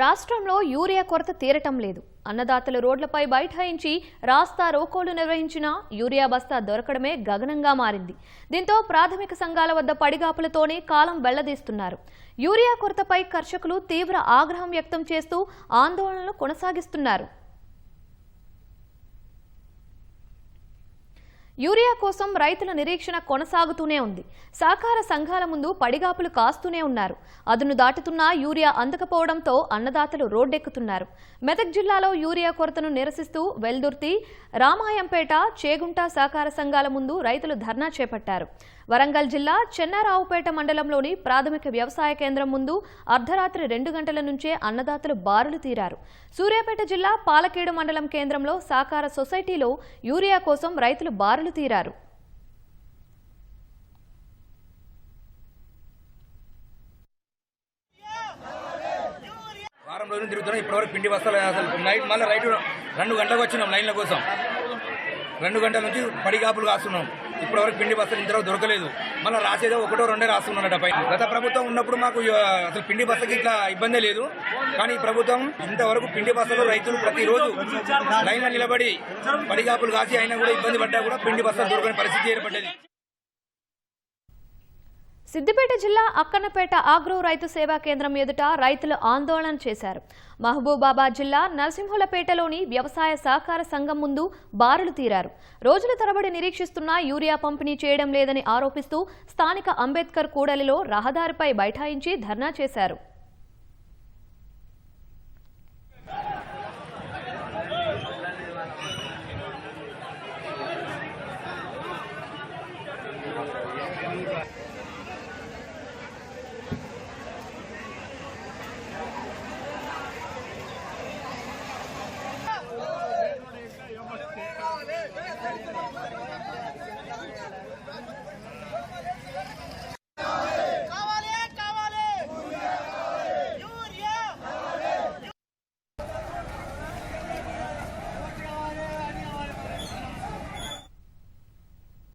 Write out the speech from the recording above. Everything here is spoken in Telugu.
రాష్ట్రంలో యూరియా కొరత తీరటం లేదు. అన్నదాతలు రోడ్లపై బైఠాయించి రాస్తా రోకోలు నిర్వహించినా యూరియా బస్తా దొరకడమే గగనంగా మారింది. దీంతో ప్రాథమిక సంఘాల వద్ద పడిగాపులతోనే కాలం వెళ్ళదీస్తున్నారు. యూరియా కొరతపై కర్షకులు తీవ్ర ఆగ్రహం వ్యక్తం చేస్తూ ఆందోళనలు కొనసాగిస్తున్నారు. యూరియా కోసం రైతుల నిరీక్షణ కొనసాగుతూనే ఉంది. సహకార సంఘాల ముందు పడిగాపులు కాస్తూనే ఉన్నారు. అదును దాటుతున్నా యూరియా అందకపోవడంతో అన్నదాతలు రోడ్డెక్కుతున్నారు. మెదక్ జిల్లాలో యూరియా కొరతను నిరసిస్తూ వెల్దుర్తి రామాయంపేట చేగుంట సహకార సంఘాల ముందు రైతులు ధర్నా చేపట్టారు. వరంగల్ జిల్లా చెన్నారావుపేట మండలంలోని ప్రాథమిక వ్యవసాయ కేంద్రం ముందు అర్ధరాత్రి రెండు గంటల నుంచే అన్నదాతలు బారులు తీరారు. సూర్యాపేట జిల్లా పాలకేడు మండలం కేంద్రంలో సహకార సొసైటీలో యూరియా కోసం రైతులు బారులు తీరారు. వారం రోజులు తిరుగుతున్నాం. ఇప్పటివరకు పిండి వస్తాలు అసలు. నైట్ మళ్ళీ రైట్ రెండు గంటలకు వచ్చినాం లైన్ల కోసం. రెండు గంటల నుంచి పడిగాపులు కాస్తున్నాం. ఇప్పటివరకు పిండి బస్సులు ఇంతవరకు దొరకలేదు. మళ్ళీ రాసేదో ఒకటో రెండే రాస్తున్నాడు పై గత ప్రభుత్వం ఉన్నప్పుడు మాకు అసలు పిండి బస్సుకి ఇట్లా ఇబ్బందే లేదు. కానీ ఈ ప్రభుత్వం ఇంతవరకు పిండి బస్సులు రైతులు ప్రతిరోజు లైన్లో నిలబడి పడిగాపులు కాసి అయినా కూడా ఇబ్బంది పడ్డా కూడా పిండి బస్తాలు దొరకని పరిస్థితి ఏర్పడ్డది. సిద్దిపేట జిల్లా అక్కన్నపేట ఆగ్రో రైతు సేవా కేంద్రం ఎదుట రైతులు ఆందోళన చేశారు. మహబూబాబాద్ జిల్లా నరసింహులపేటలోని వ్యవసాయ సహకార సంఘం ముందు బారులు తీరారు. రోజుల తరబడి నిరీక్షిస్తున్న యూరియా పంపిణీ చేయడం లేదని ఆరోపిస్తూ స్థానిక అంబేద్కర్ కూడలిలో రహదారిపై బైఠాయించి ధర్నా చేశారు.